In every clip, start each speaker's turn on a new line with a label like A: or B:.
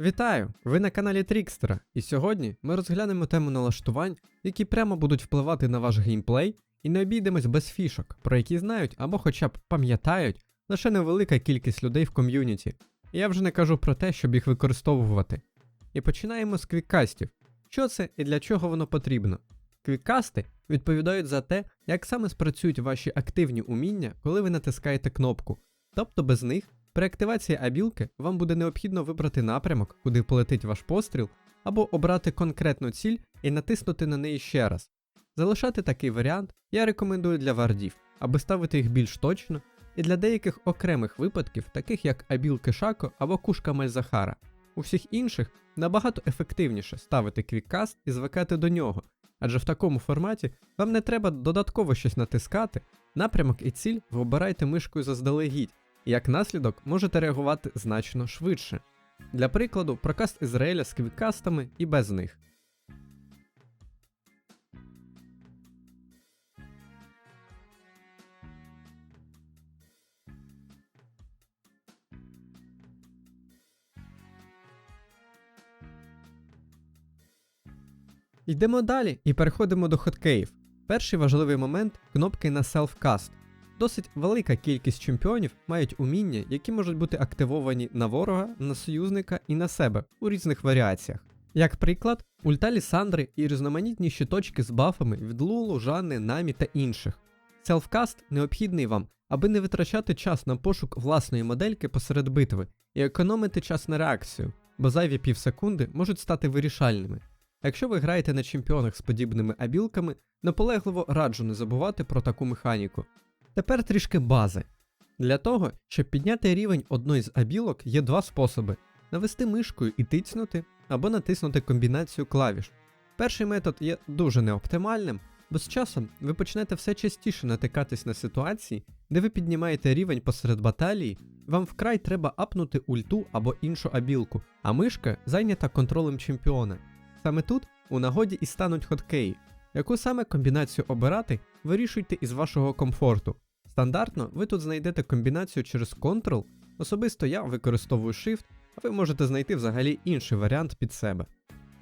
A: Вітаю! Ви на каналі Трікстера, і сьогодні ми розглянемо тему налаштувань, які прямо будуть впливати на ваш геймплей, і не обійдемось без фішок, про які знають або хоча б пам'ятають лише невелика кількість людей в ком'юніті. І я вже не кажу про те, щоб їх використовувати. І починаємо з квіккастів. Що це і для чого воно потрібно? Квіккасти відповідають за те, як саме спрацюють ваші активні уміння, коли ви натискаєте кнопку. Тобто без них при активації абілки вам буде необхідно вибрати напрямок, куди полетить ваш постріл, або обрати конкретну ціль і натиснути на неї ще раз. Залишати такий варіант я рекомендую для вардів, аби ставити їх більш точно, і для деяких окремих випадків, таких як абілки Шако або кушка Мальзахара. У всіх інших набагато ефективніше ставити квіккаст і звикати до нього, адже в такому форматі вам не треба додатково щось натискати, напрямок і ціль ви обираєте мишкою заздалегідь, як наслідок можете реагувати значно швидше. Для прикладу, прокаст Ізраїля з квіккастами і без них. Йдемо далі і переходимо до хоткеїв. Перший важливий момент кнопки на Self-Cast. Досить велика кількість чемпіонів мають уміння, які можуть бути активовані на ворога, на союзника і на себе у різних варіаціях. Як приклад, ульта Лісандри і різноманітні щиточки з бафами від Лулу, Жанни, Намі та інших. Селфкаст необхідний вам, аби не витрачати час на пошук власної модельки посеред битви і економити час на реакцію, бо зайві півсекунди можуть стати вирішальними. Якщо ви граєте на чемпіонах з подібними абілками, наполегливо раджу не забувати про таку механіку. Тепер трішки бази. Для того, щоб підняти рівень одної з абілок, є два способи: навести мишкою і тицнути, або натиснути комбінацію клавіш. Перший метод є дуже неоптимальним, бо з часом ви почнете все частіше натикатись на ситуації, де ви піднімаєте рівень посеред баталії, вам вкрай треба апнути ульту або іншу абілку, а мишка зайнята контролем чемпіона. Саме тут у нагоді і стануть хоткеї. Яку саме комбінацію обирати, вирішуйте із вашого комфорту. Стандартно ви тут знайдете комбінацію через Ctrl, особисто я використовую Shift, а ви можете знайти взагалі інший варіант під себе.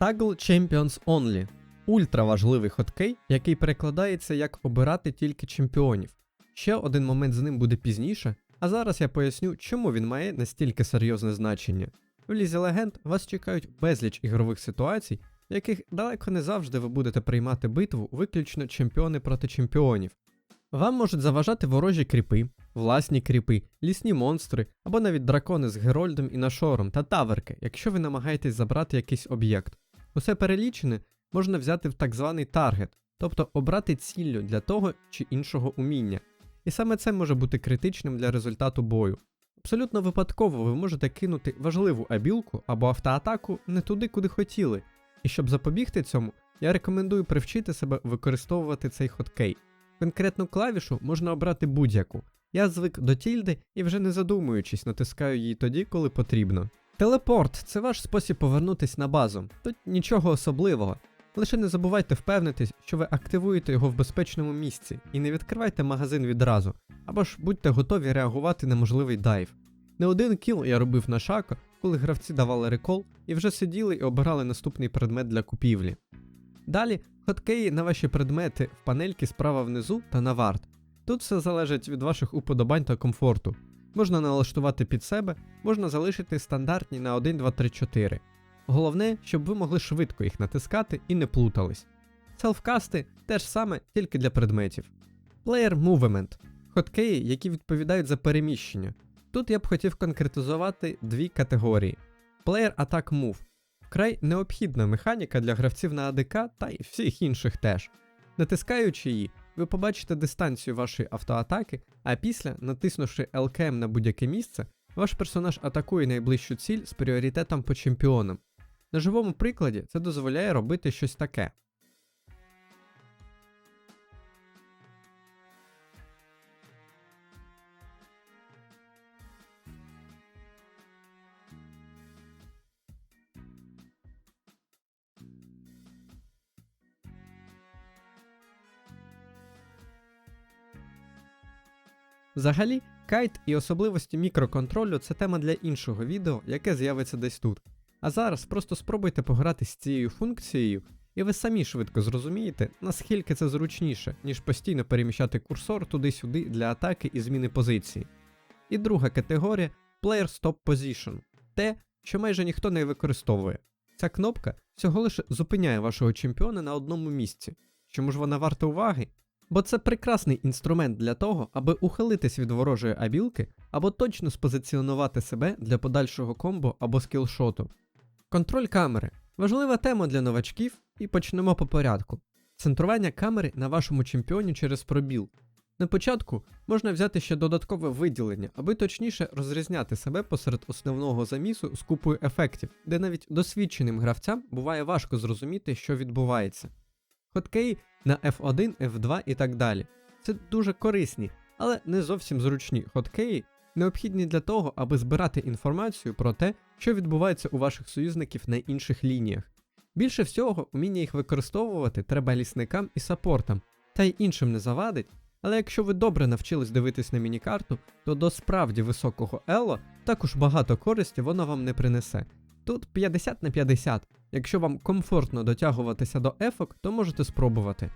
A: Toggle Champions Only ультра важливий хоткей, який перекладається як обирати тільки чемпіонів. Ще один момент з ним буде пізніше, а зараз я поясню, чому він має настільки серйозне значення. В Лізі Легенд вас чекають безліч ігрових ситуацій, яких далеко не завжди ви будете приймати битву виключно чемпіони проти чемпіонів. Вам можуть заважати ворожі кріпи, власні кріпи, лісні монстри або навіть дракони з Герольдом і Нашором та таверки, якщо ви намагаєтесь забрати якийсь об'єкт. Усе перелічене можна взяти в так званий таргет, тобто обрати ціллю для того чи іншого уміння. І саме це може бути критичним для результату бою. Абсолютно випадково ви можете кинути важливу абілку або автоатаку не туди, куди хотіли. І щоб запобігти цьому, я рекомендую привчити себе використовувати цей хоткей. Конкретну клавішу можна обрати будь-яку. Я звик до тільди і вже не задумуючись, натискаю її тоді, коли потрібно. Телепорт це ваш спосіб повернутись на базу. Тут нічого особливого. Лише не забувайте впевнитись, що ви активуєте його в безпечному місці і не відкривайте магазин відразу, або ж будьте готові реагувати на можливий дайв. Не один кіл я робив на шако, коли гравці давали рекол і вже сиділи і обирали наступний предмет для купівлі. Далі хоткеї на ваші предмети в панельки справа внизу та на варт. Тут все залежить від ваших уподобань та комфорту. Можна налаштувати під себе, можна залишити стандартні на 1, 2, 3, 4. Головне, щоб ви могли швидко їх натискати і не плутались. Селфкасти теж саме тільки для предметів. Player Movement хоткеї, які відповідають за переміщення. Тут я б хотів конкретизувати дві категорії: Player Attack Move вкрай необхідна механіка для гравців на АДК та й всіх інших теж. Натискаючи її, ви побачите дистанцію вашої автоатаки, а після, натиснувши LKM на будь-яке місце, ваш персонаж атакує найближчу ціль з пріоритетом по чемпіонам. На живому прикладі це дозволяє робити щось таке. Взагалі, кайт і особливості мікроконтролю це тема для іншого відео, яке з'явиться десь тут. А зараз просто спробуйте пограти з цією функцією, і ви самі швидко зрозумієте, наскільки це зручніше, ніж постійно переміщати курсор туди-сюди для атаки і зміни позиції. І друга категорія Player Stop Position те, що майже ніхто не використовує. Ця кнопка всього лише зупиняє вашого чемпіона на одному місці. Чому ж вона варта уваги? Бо це прекрасний інструмент для того, аби ухилитись від ворожої абілки або точно спозиціонувати себе для подальшого комбо або скілшоту. Контроль камери важлива тема для новачків, і почнемо по порядку. Центрування камери на вашому чемпіоні через пробіл. На початку можна взяти ще додаткове виділення, аби точніше розрізняти себе посеред основного замісу з купою ефектів, де навіть досвідченим гравцям буває важко зрозуміти, що відбувається. Хоткеї на F1, F2 і так далі. Це дуже корисні, але не зовсім зручні хоткеї, необхідні для того, аби збирати інформацію про те, що відбувається у ваших союзників на інших лініях. Більше всього, уміння їх використовувати треба лісникам і саппортам, та й іншим не завадить. Але якщо ви добре навчились дивитись на мінікарту, то до справді високого ело також багато користі воно вам не принесе. Тут 50 на 50. Якщо вам комфортно дотягуватися до ефок, то можете спробувати.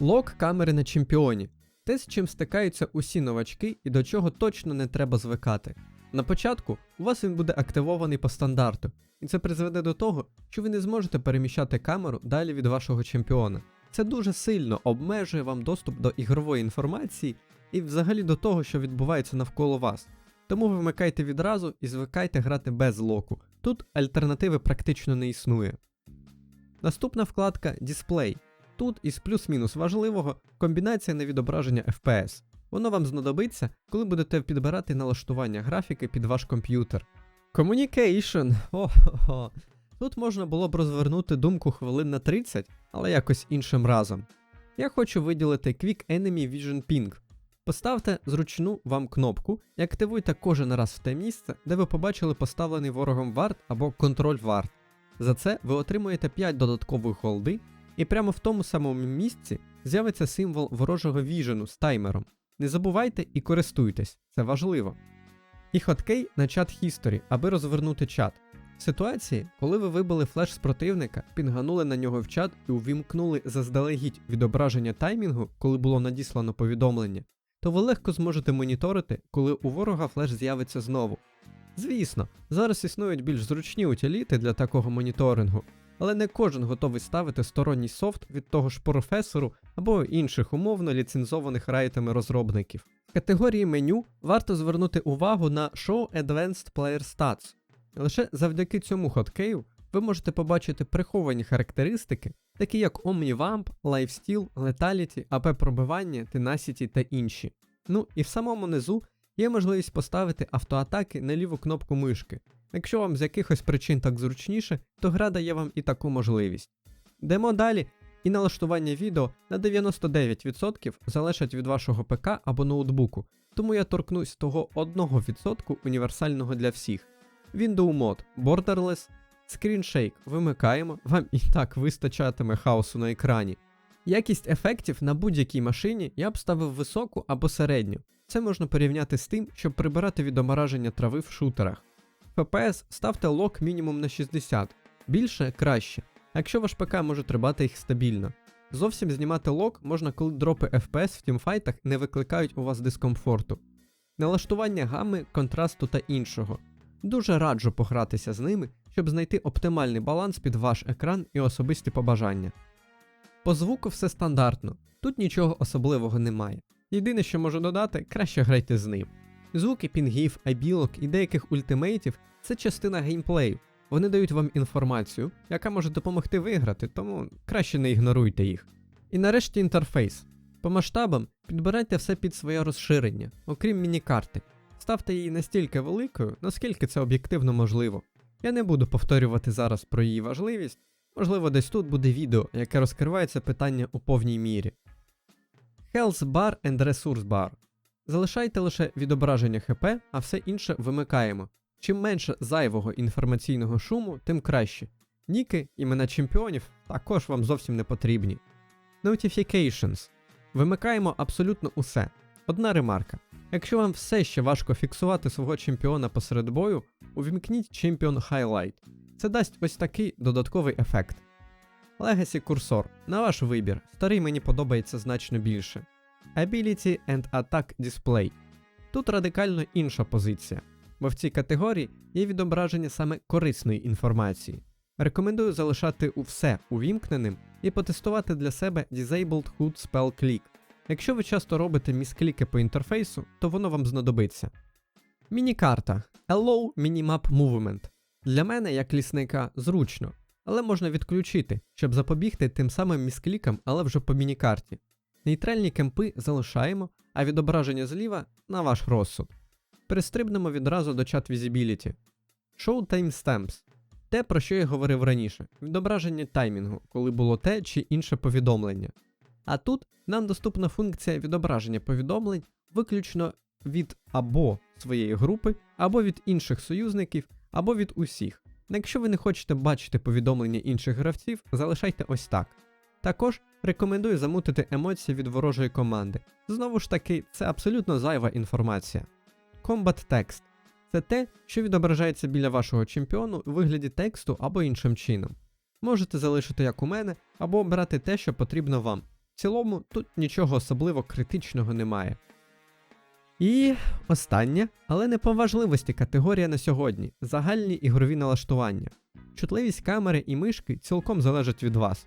A: Лок камери на чемпіоні. Те, з чим стикаються усі новачки і до чого точно не треба звикати. На початку у вас він буде активований по стандарту, і це призведе до того, що ви не зможете переміщати камеру далі від вашого чемпіона. Це дуже сильно обмежує вам доступ до ігрової інформації і взагалі до того, що відбувається навколо вас. Тому вимикайте відразу і звикайте грати без локу. Тут альтернативи практично не існує. Наступна вкладка Дисплей. Тут із плюс-мінус важливого комбінація на відображення FPS. Воно вам знадобиться, коли будете підбирати налаштування графіки під ваш комп'ютер. Communication. О-хо-хо. Тут можна було б розвернути думку хвилин на 30, але якось іншим разом. Я хочу виділити Quick Enemy Vision Ping. Поставте зручну вам кнопку і активуйте кожен раз в те місце, де ви побачили поставлений ворогом варт або контроль варт. За це ви отримуєте 5 додаткових голди, і прямо в тому самому місці з'явиться символ ворожого віжену з таймером. Не забувайте і користуйтесь, це важливо. І хоткей на чат History, аби розвернути чат. В ситуації, коли ви вибили флеш з противника, пінганули на нього в чат і увімкнули заздалегідь відображення таймінгу, коли було надіслано повідомлення, то ви легко зможете моніторити, коли у ворога флеш з'явиться знову. Звісно, зараз існують більш зручні утиліти для такого моніторингу, але не кожен готовий ставити сторонній софт від того ж професору або інших умовно ліцензованих райтами розробників. В категорії меню варто звернути увагу на Show Advanced Player Stats. Лише завдяки цьому хоткею ви можете побачити приховані характеристики, такі як OmniVamp, Lifesteal, Lethality, АП пробивання, Tenacity та інші. Ну і в самому низу є можливість поставити автоатаки на ліву кнопку мишки. Якщо вам з якихось причин так зручніше, то гра дає вам і таку можливість. Йдемо далі, і налаштування відео на 99% залежать від вашого ПК або ноутбуку, тому я торкнусь того 1% універсального для всіх. Window Mode Borderless, Shake вимикаємо, вам і так вистачатиме хаосу на екрані. Якість ефектів на будь-якій машині я б ставив високу або середню. Це можна порівняти з тим, щоб прибирати відомораження трави в шутерах. FPS ставте лок мінімум на 60, більше краще, якщо ваш ПК може тримати їх стабільно. Зовсім знімати лок можна, коли дропи FPS в тімфайтах не викликають у вас дискомфорту. Налаштування гами, контрасту та іншого. Дуже раджу погратися з ними, щоб знайти оптимальний баланс під ваш екран і особисті побажання. По звуку все стандартно, тут нічого особливого немає. Єдине, що можу додати, краще грайте з ним. Звуки пінгів, айбілок і деяких ультимейтів це частина геймплею. Вони дають вам інформацію, яка може допомогти виграти, тому краще не ігноруйте їх. І нарешті інтерфейс. По масштабам підбирайте все під своє розширення, окрім міні-карти. Ставте її настільки великою, наскільки це об'єктивно можливо. Я не буду повторювати зараз про її важливість, можливо, десь тут буде відео, яке розкриває це питання у повній мірі. Health Bar and Resource Bar. Залишайте лише відображення ХП, а все інше вимикаємо. Чим менше зайвого інформаційного шуму, тим краще. Ніки, імена чемпіонів також вам зовсім не потрібні. Notifications. Вимикаємо абсолютно усе. Одна ремарка. Якщо вам все ще важко фіксувати свого чемпіона посеред бою, увімкніть Champion Highlight. Це дасть ось такий додатковий ефект. Legacy курсор. На ваш вибір. Старий мені подобається значно більше. Ability and Attack Display. Тут радикально інша позиція, бо в цій категорії є відображення саме корисної інформації. Рекомендую залишати у все увімкненим і потестувати для себе Disabled HUD Spell Click. Якщо ви часто робите міскліки по інтерфейсу, то воно вам знадобиться. Міні-карта Allow Minimap Movement. Для мене, як лісника, зручно, але можна відключити, щоб запобігти тим самим місклікам, але вже по міні-карті. Нейтральні кемпи залишаємо, а відображення зліва на ваш розсуд. Перестрибнемо відразу до чат Visibility. Show Timestamps. Те, про що я говорив раніше, відображення таймінгу, коли було те чи інше повідомлення. А тут нам доступна функція відображення повідомлень виключно від або своєї групи, або від інших союзників, або від усіх. Якщо ви не хочете бачити повідомлення інших гравців, залишайте ось так. Також рекомендую замутити емоції від ворожої команди. Знову ж таки, це абсолютно зайва інформація. Combat Text це те, що відображається біля вашого чемпіону у вигляді тексту або іншим чином. Можете залишити як у мене, або обирати те, що потрібно вам. В цілому тут нічого особливо критичного немає. І остання, але не по важливості категорія на сьогодні загальні ігрові налаштування. Чутливість камери і мишки цілком залежать від вас.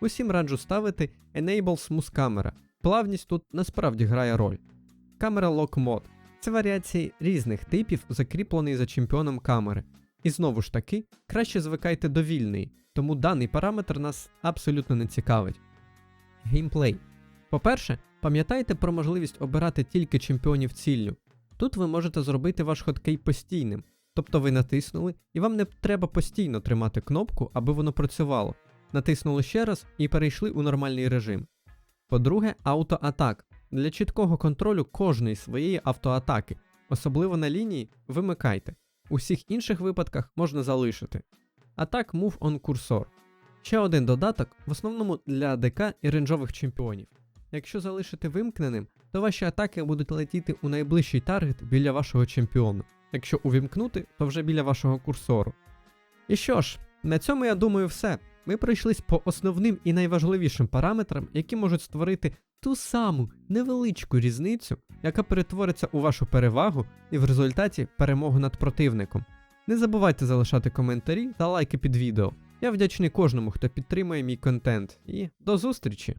A: Усім раджу ставити Enable Smooth Camera. Плавність тут насправді грає роль. Камера Lock Mode це варіації різних типів, закріплений за чемпіоном камери. І знову ж таки, краще звикайте до вільної, тому даний параметр нас абсолютно не цікавить. Геймплей. По-перше, пам'ятайте про можливість обирати тільки чемпіонів ціллю. Тут ви можете зробити ваш хоткей постійним, тобто ви натиснули, і вам не треба постійно тримати кнопку, аби воно працювало. Натиснули ще раз і перейшли у нормальний режим. По-друге, автоатак. Для чіткого контролю кожної своєї автоатаки, особливо на лінії, вимикайте. У всіх інших випадках можна залишити. Атак Move on Cursor. Ще один додаток, в основному для ДК і рейнджових чемпіонів. Якщо залишити вимкненим, то ваші атаки будуть летіти у найближчий таргет біля вашого чемпіону. Якщо увімкнути, то вже біля вашого курсору. І що ж, на цьому я думаю все. Ми пройшлись по основним і найважливішим параметрам, які можуть створити ту саму невеличку різницю, яка перетвориться у вашу перевагу і в результаті перемогу над противником. Не забувайте залишати коментарі та лайки під відео. Я вдячний кожному, хто підтримує мій контент. І до зустрічі!